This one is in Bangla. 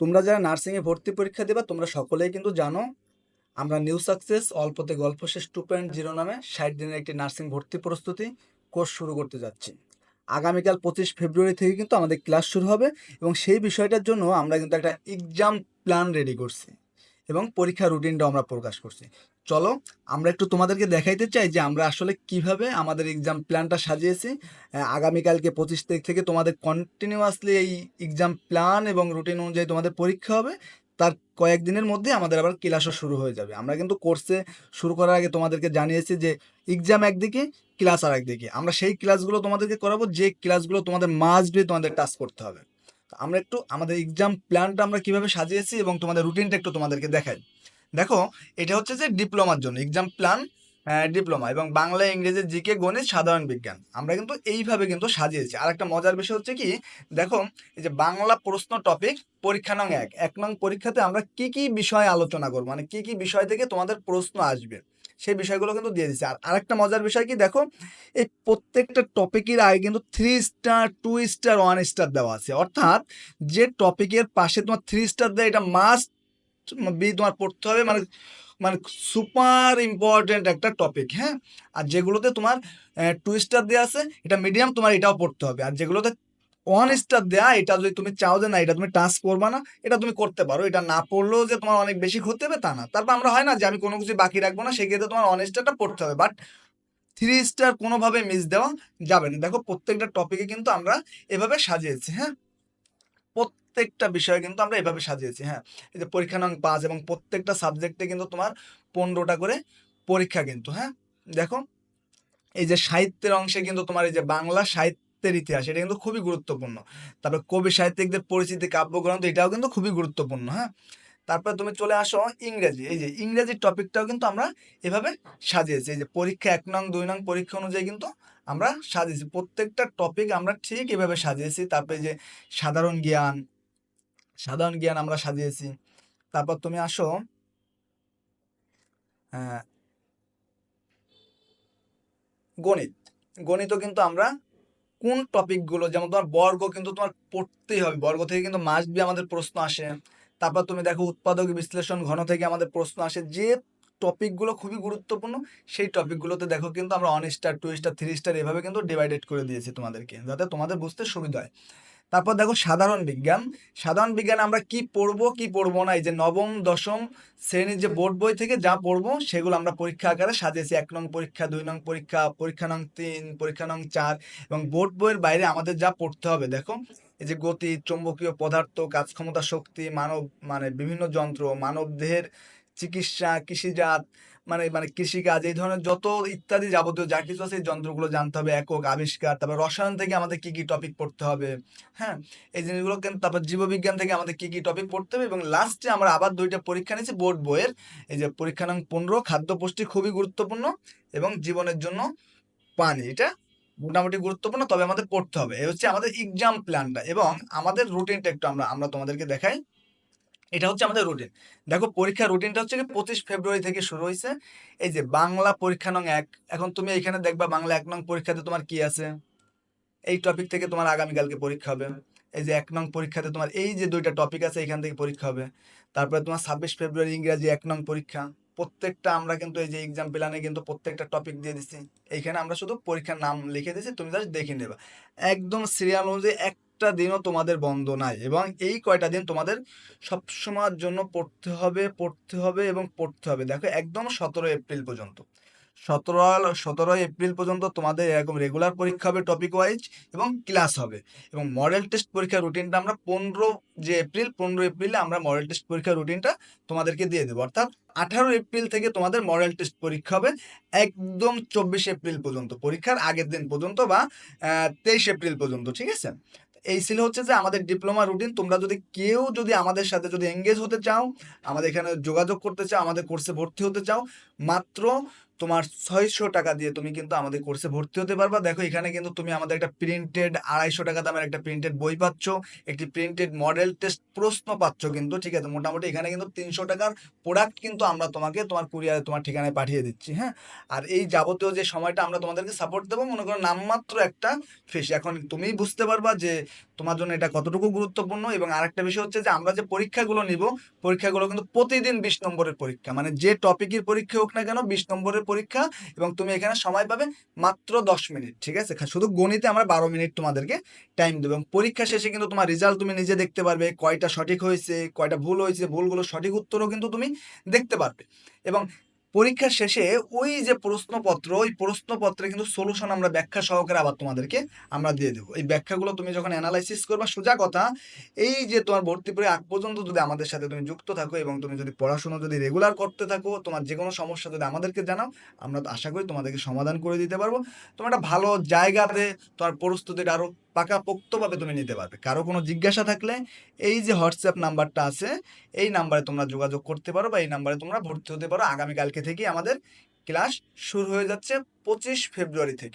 তোমরা যারা নার্সিংয়ে ভর্তি পরীক্ষা দেবা, তোমরা সকলেই কিন্তু জানো, আমরা নিউ সাকসেস অল্পতে গল্প শেষ টু পয়েন্ট জিরো নামে ষাট দিনের একটি নার্সিং ভর্তি প্রস্তুতি কোর্স শুরু করতে যাচ্ছি। আগামীকাল পঁচিশ ফেব্রুয়ারি থেকে কিন্তু আমাদের ক্লাস শুরু হবে এবং সেই বিষয়টার জন্য আমরা কিন্তু একটা এক্সাম প্ল্যান রেডি করছি। এবং পরীক্ষা রুটিনটাও আমরা প্রকাশ করছি। চলো, আমরা একটু তোমাদেরকে দেখাইতে চাই যে আমরা আসলে কীভাবে আমাদের এক্সাম প্ল্যানটা সাজিয়েছি। আগামীকালকে পঁচিশ তারিখ থেকে তোমাদের কন্টিনিউয়াসলি এই এক্সাম প্ল্যান এবং রুটিন অনুযায়ী তোমাদের পরীক্ষা হবে। তার কয়েকদিনের মধ্যে আমাদের আবার ক্লাসও শুরু হয়ে যাবে। আমরা কিন্তু কোর্সে শুরু করার আগে তোমাদেরকে জানিয়েছি যে এক্সাম একদিকে ক্লাস আর একদিকে আমরা সেই ক্লাসগুলো তোমাদেরকে করাবো, যে ক্লাসগুলো তোমাদের মাস্ট বি তোমাদের টাচ করতে হবে। আমরা একটু আমাদের এক্সাম প্ল্যানটা আমরা কীভাবে সাজিয়েছি এবং তোমাদের রুটিনটা একটু তোমাদেরকে দেখাই। দেখো, এটা হচ্ছে যে ডিপ্লোমার জন্য এক্সাম প্ল্যান ডিপ্লোমা এবং বাংলা, ইংরেজি জিকে গণিত, সাধারণ বিজ্ঞান। আমরা কিন্তু এইভাবে কিন্তু সাজিয়েছি। আর একটা মজার বিষয় হচ্ছে কি, দেখো, এই যে বাংলা প্রশ্ন টপিক পরীক্ষা নং এক। এক নং পরীক্ষাতে আমরা কি কি বিষয় আলোচনা করব? মানে কি কি বিষয় থেকে তোমাদের প্রশ্ন আসবে? সেই বিষয়গুলো কিন্তু দিয়ে দিচ্ছে। আর আরেকটা মজার বিষয় কি দেখো, এই প্রত্যেকটা টপিকের আগে কিন্তু three star two star one star দেওয়া আছে। অর্থাৎ যে টপিকের পাশে তোমার থ্রি স্টার দেয়, এটা মাস্ট বি তোমার পড়তে হবে মানে মানে সুপার ইম্পর্টেন্ট একটা টপিক হ্যাঁ? আর যেগুলোতে তোমার টু স্টার দেওয়া আছে, এটা মিডিয়াম তোমার এটাও পড়তে হবে। আর যেগুলোতে ওয়ান স্টার দেয়া, এটা যদি তুমি চাও যে না, এটা তুমি টাচ করবা না, এটা তুমি করতে পারো। এটা না পড়লেও যে তোমার অনেক বেশি ক্ষতি হবে তা না। তারপর আমরা হয় না যে আমি কোনো কিছু বাকি রাখব না, সেক্ষেত্রে তোমার ওয়ান স্টারটা পড়তে হবে। বাট থ্রি স্টার কোনোভাবে মিস দেওয়া যাবে না। দেখো, প্রত্যেকটা টপিকে কিন্তু আমরা এভাবে সাজিয়েছি হ্যাঁ? প্রত্যেকটা বিষয়ে কিন্তু আমরা এভাবে সাজিয়েছি হ্যাঁ? এই যে পরীক্ষা নং পাঁচ এবং প্রত্যেকটা সাবজেক্টে কিন্তু তোমার পনেরোটা করে পরীক্ষা কিন্তু হ্যাঁ? দেখো, এই যে সাহিত্যের অংশে কিন্তু তোমার এই যে বাংলা সাহিত্যের ইতিহাস, এটা কিন্তু খুবই গুরুত্বপূর্ণ। তারপরে কবি, সাহিত্যিকদের পরিচিতি, কাব্যগ্রন্থ, এটাও কিন্তু খুবই গুরুত্বপূর্ণ হ্যাঁ? তারপরে তুমি চলে আসো ইংরেজি। এই যে ইংরেজি টপিকটাও কিন্তু আমরা এভাবে সাজিয়েছি। এই যে পরীক্ষা এক নং, দুই নং পরীক্ষা অনুযায়ী কিন্তু আমরা সাজিয়েছি। প্রত্যেকটা টপিক আমরা ঠিক এভাবে সাজিয়েছি। তারপরে যে সাধারণ জ্ঞান সাধারণ জ্ঞান আমরা সাজিয়েছি। তারপর তুমি আসো গণিত। গণিতও কিন্তু আমরা কোন টপিকগুলো যেমন তোমার বর্গ কিন্তু তোমার পড়তেই হবে। বর্গ থেকে কিন্তু মাস্ট বি আমাদের প্রশ্ন আসে। তারপর তুমি দেখো উৎপাদক বিশ্লেষণ ঘন থেকে আমাদের প্রশ্ন আসে। যে টপিকগুলো খুবই গুরুত্বপূর্ণ, সেই টপিকগুলোতে দেখো কিন্তু আমরা one star two star three star এভাবে কিন্তু ডিভাইডেড করে দিয়েছি তোমাদেরকে, যাতে তোমাদের বুঝতে সুবিধা হয়। তারপর দেখো সাধারণ বিজ্ঞান। সাধারণ বিজ্ঞান আমরা কি পড়ব কি পড়ব না? এই যে নবম, দশম শ্রেণির যে বোর্ড বই থেকে যা পড়ব, সেগুলো আমরা পরীক্ষা আকারে সাজিয়েছি। এক নং পরীক্ষা, দুই নং পরীক্ষা পরীক্ষা নং তিন, পরীক্ষা নং চার এবং বোর্ড বইয়ের বাইরে আমাদের যা পড়তে হবে, দেখো। এই যে গতি, চৌম্বকীয় পদার্থ, কাজ ক্ষমতা, শক্তি, মানব মানে বিভিন্ন যন্ত্র মানব দেহের চিকিৎসা, কৃষিজাত মানে মানে কৃষিকাজ, এই ধরনের যত ইত্যাদি যাবতীয় যা কিছু আছে, এই যন্ত্রগুলো জানতে হবে, একক, আবিষ্কার, তারপর রসায়ন থেকে আমাদের কি কি টপিক পড়তে হবে হ্যাঁ? এই জিনিসগুলো তারপর জীববিজ্ঞান থেকে আমাদের কি কি টপিক পড়তে হবে এবং লাস্টে আমরা আবার দুইটা পরীক্ষা নিয়েছি, বোর্ড বইয়ের। এই যে পরীক্ষা নং পনেরো, খাদ্য পুষ্টি খুবই গুরুত্বপূর্ণ এবং জীবনের জন্য পানি, এটা মোটামুটি গুরুত্বপূর্ণ, তবে আমাদের পড়তে হবে। এই হচ্ছে আমাদের এক্সাম প্ল্যানটা এবং আমাদের রুটিনটা একটু আমরা আমরা তোমাদেরকে দেখাই। এটা হচ্ছে আমাদের রুটিন দেখো পরীক্ষার রুটিনটা হচ্ছে পঁচিশ ফেব্রুয়ারি থেকে শুরু হয়েছে এই যে বাংলা পরীক্ষা নং এক, এখন তুমি এখানে দেখবা বাংলা এক নং পরীক্ষাতে তোমার কি আছে? এই টপিক থেকে তোমার আগামীকালকে পরীক্ষা হবে। এই যে এক নং পরীক্ষাতে তোমার এই যে দুইটা টপিক আছে, এখান থেকে পরীক্ষা হবে। তারপরে তোমার ছাব্বিশ ফেব্রুয়ারি ইংরাজি এক নং পরীক্ষা। প্রত্যেকটা আমরা কিন্তু এই যে এক্সাম প্ল্যানে কিন্তু প্রত্যেকটা টপিক দিয়ে দিচ্ছি এইখানে আমরা শুধু পরীক্ষার নাম লিখে দিচ্ছি তুমি জাস্ট দেখে নেবা। একদম সিরিয়াল অনুযায়ী একটা দিনও তোমাদের বন্ধ নাই এবং এই কয়টা দিন তোমাদের সবসময়ের জন্য পড়তে হবে পড়তে হবে এবং পড়তে হবে। দেখো, একদম সতেরো এপ্রিল পর্যন্ত। সতেরো সতেরোই এপ্রিল পর্যন্ত তোমাদের এরকম রেগুলার পরীক্ষা হবে টপিক ওয়াইজ এবং ক্লাস হবে। এবং মডেল টেস্ট পরীক্ষার রুটিনটা আমরা পনেরো যে এপ্রিল, পনেরো এপ্রিলে আমরা মডেল টেস্ট পরীক্ষার রুটিনটা তোমাদেরকে দিয়ে দেবো। অর্থাৎ আঠারো এপ্রিল থেকে তোমাদের মডেল টেস্ট পরীক্ষা হবে একদম চব্বিশ এপ্রিল পর্যন্ত, পরীক্ষার আগের দিন পর্যন্ত বা তেইশ এপ্রিল পর্যন্ত, ঠিক আছে? এই ছিল হচ্ছে যে আমাদের ডিপ্লোমা রুটিন তোমরা যদি কেউ যদি আমাদের সাথে যদি এঙ্গেজ হতে চাও, আমাদের এখানে যোগাযোগ করতে চাও, আমাদের কোর্সে ভর্তি হতে চাও, মাত্র তোমার ছয়শো টাকা দিয়ে তুমি কিন্তু আমাদের কোর্সে ভর্তি হতে পারবা। দেখো, এখানে কিন্তু তুমি আমাদের একটা প্রিন্টেড আড়াইশো টাকা দামের একটা প্রিন্টেড বই পাচ্ছ। একটি প্রিন্টেড মডেল টেস্ট প্রশ্ন পাচ্ছ কিন্তু, ঠিক আছে? মোটামুটি এখানে কিন্তু তিনশো টাকার প্রোডাক্ট কিন্তু আমরা তোমাকে তোমার কুরিয়ারে তোমার ঠিকানায় পাঠিয়ে দিচ্ছি হ্যাঁ? আর এই যাবতীয় যে সময়টা আমরা তোমাদেরকে সাপোর্ট দেবো, মনে করো নামমাত্র একটা ফিস এখন তুমিই বুঝতে পারবা যে তোমার জন্য এটা কতটুকু গুরুত্বপূর্ণ? এবং আরেকটা বিষয় হচ্ছে যে আমরা যে পরীক্ষাগুলো নিব, পরীক্ষাগুলো কিন্তু প্রতিদিন বিশ নম্বরের পরীক্ষা। মানে যে টপিকের পরীক্ষা হোক না কেন বিশ নম্বরের পরীক্ষা এবং তুমি এখানে সময় পাবে মাত্র দশ মিনিট, ঠিক আছে? শুধু গণিতে আমরা বারো মিনিট তোমাদেরকে টাইম দেবো এবং পরীক্ষা শেষে কিন্তু তোমার রেজাল্ট তুমি নিজে দেখতে পারবে, কয়টা সঠিক হয়েছে, কয়টা ভুল হয়েছে, ভুলগুলো সঠিক উত্তরও কিন্তু তুমি দেখতে পারবে। এবং পরীক্ষার শেষে ওই যে প্রশ্নপত্র, ওই প্রশ্নপত্রে কিন্তু সলিউশন আমরা ব্যাখ্যা সহকারে আবার তোমাদেরকে আমরা দিয়ে দেবো। এই ব্যাখ্যাগুলো তুমি যখন অ্যানালাইসিস করবা, সোজা কথা, এই যে তোমার ভর্তি পরীক্ষা আগ পর্যন্ত যদি আমাদের সাথে তুমি যুক্ত থাকো এবং তুমি যদি পড়াশোনা যদি রেগুলার করতে থাকো, তোমার যে কোনো সমস্যা যদি আমাদেরকে জানাও, আমরা তো আশা করি তোমাদেরকে সমাধান করে দিতে পারব। তোমার একটা ভালো জায়গাতে তোমার প্রস্তুতিটা আরও পাকাপোক্তভাবে তুমি নিতে পারবে। কারও কোনো জিজ্ঞাসা থাকলে এই যে হোয়াটসঅ্যাপ নাম্বারটা আছে, এই নাম্বারে তোমরা যোগাযোগ করতে পারো বা এই নাম্বারে তোমরা ভর্তি হতে পারো। আগামীকালকে থেকে আমাদের ক্লাস শুরু হয়ে যাচ্ছে পঁচিশ ফেব্রুয়ারি থেকে।